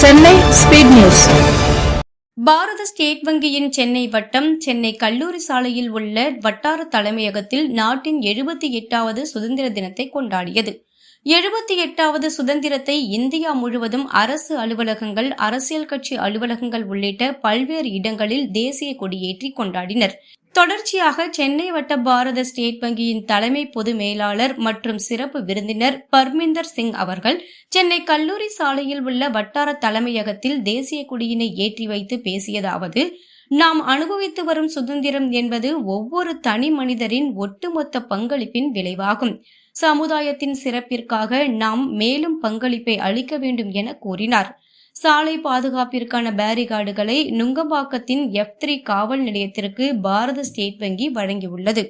Chennai speed news Bharat state வங்கியின் சென்னை வட்டம் சென்னை கல்லூரி சாலையில் உள்ள வட்டார தலைமையகத்தில் நாட்டின் எழுபத்தி எட்டாவது சுதந்திர தினத்தை கொண்டாடியது. எழுபத்தி எட்டாவது சுதந்திரத்தை இந்தியா முழுவதும் அரசு அலுவலகங்கள் அரசியல் கட்சி அலுவலகங்கள் உள்ளிட்ட பல்வேறு இடங்களில் தேசிய கொடியேற்றி கொண்டாடினர். தொடர்ச்சியாக சென்னை வட்ட பாரத ஸ்டேட் வங்கியின் தலைமை பொது மேலாளர் மற்றும் சிறப்பு விருந்தினர் பர்மிந்தர் சிங் அவர்கள் சென்னை கல்லூரி சாலையில் உள்ள வட்டார தலைமையகத்தில் தேசிய கொடியினை ஏற்றி வைத்து பேசியதாவது நாம் அனுபவித்து வரும் சுதந்திரம் என்பது ஒவ்வொரு தனி மனிதரின் ஒட்டுமொத்த பங்களிப்பின் விளைவாகும். சமுதாயத்தின் சிறப்பிற்காக நாம் மேலும் பங்களிப்பை அளிக்க வேண்டும் என கூறினார் சாலை பாதுகாப்பிற்கான பேரிகார்டுகளை நுங்கம்பாக்கத்தின் எஃப் த்ரீ காவல் நிலையத்திற்கு பாரத ஸ்டேட் வங்கி வழங்கியுள்ளது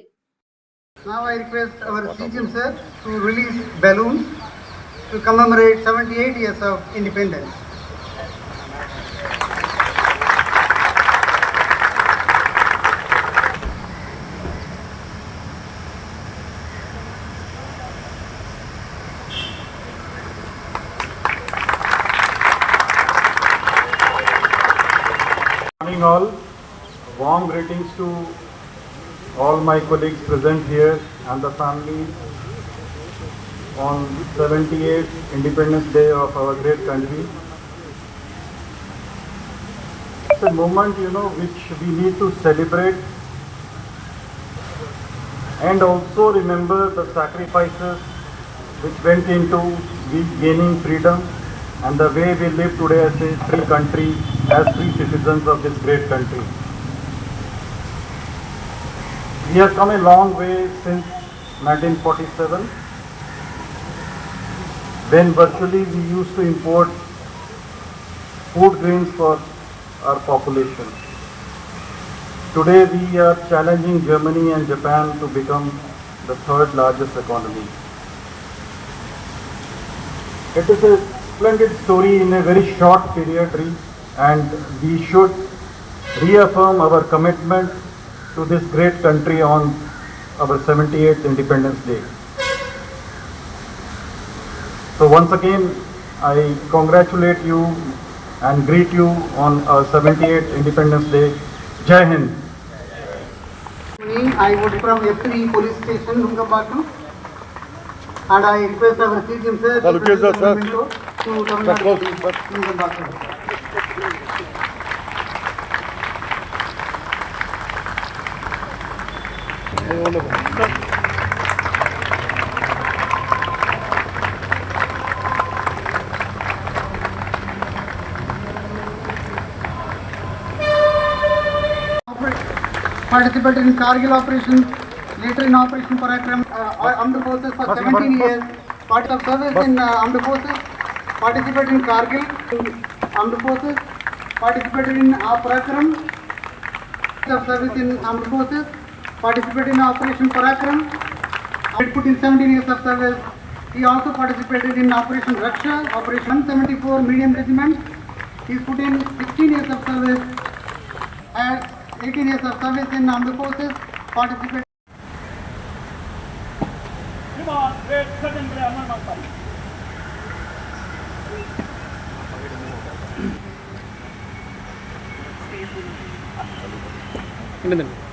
Now I request our CGM sir to release balloons to commemorate 78 years of independence. Morning all, warm greetings to all my colleagues present here and the family on 78th Independence Day of our great country. It's a moment, you know, which we need to celebrate and also remember the sacrifices which went into gaining freedom and the way we live today as a free country, as free citizens of this great country. We have come a long way since 1947, when virtually we used to import food grains for our population. Today we are challenging Germany and Japan to become the third largest economy. It is a splendid story in a very short period re- and we should reaffirm our commitment to this great country on our 78th Independence Day. So once again, I congratulate you and greet you on our 78th Independence Day. Jai Hind. I would from F3 police station, Nungambakam. And I request our CGM sir to present the memento to Tamil Participated in Kargil operation, later in Operation Parakram, uh, armed forces for 17 years, part of service in uh, armed forces, participated in Kargil, armed participated in uh, Parakram, of service in armed forces, participated in Operation Parakram, he put in 17 years of service. He also participated in Operation Raksha, Operation 174 Medium Regiment. He put in 16 years of service and 18 years of service in armed forces, participate. കിട്ടുന്നുണ്ട്.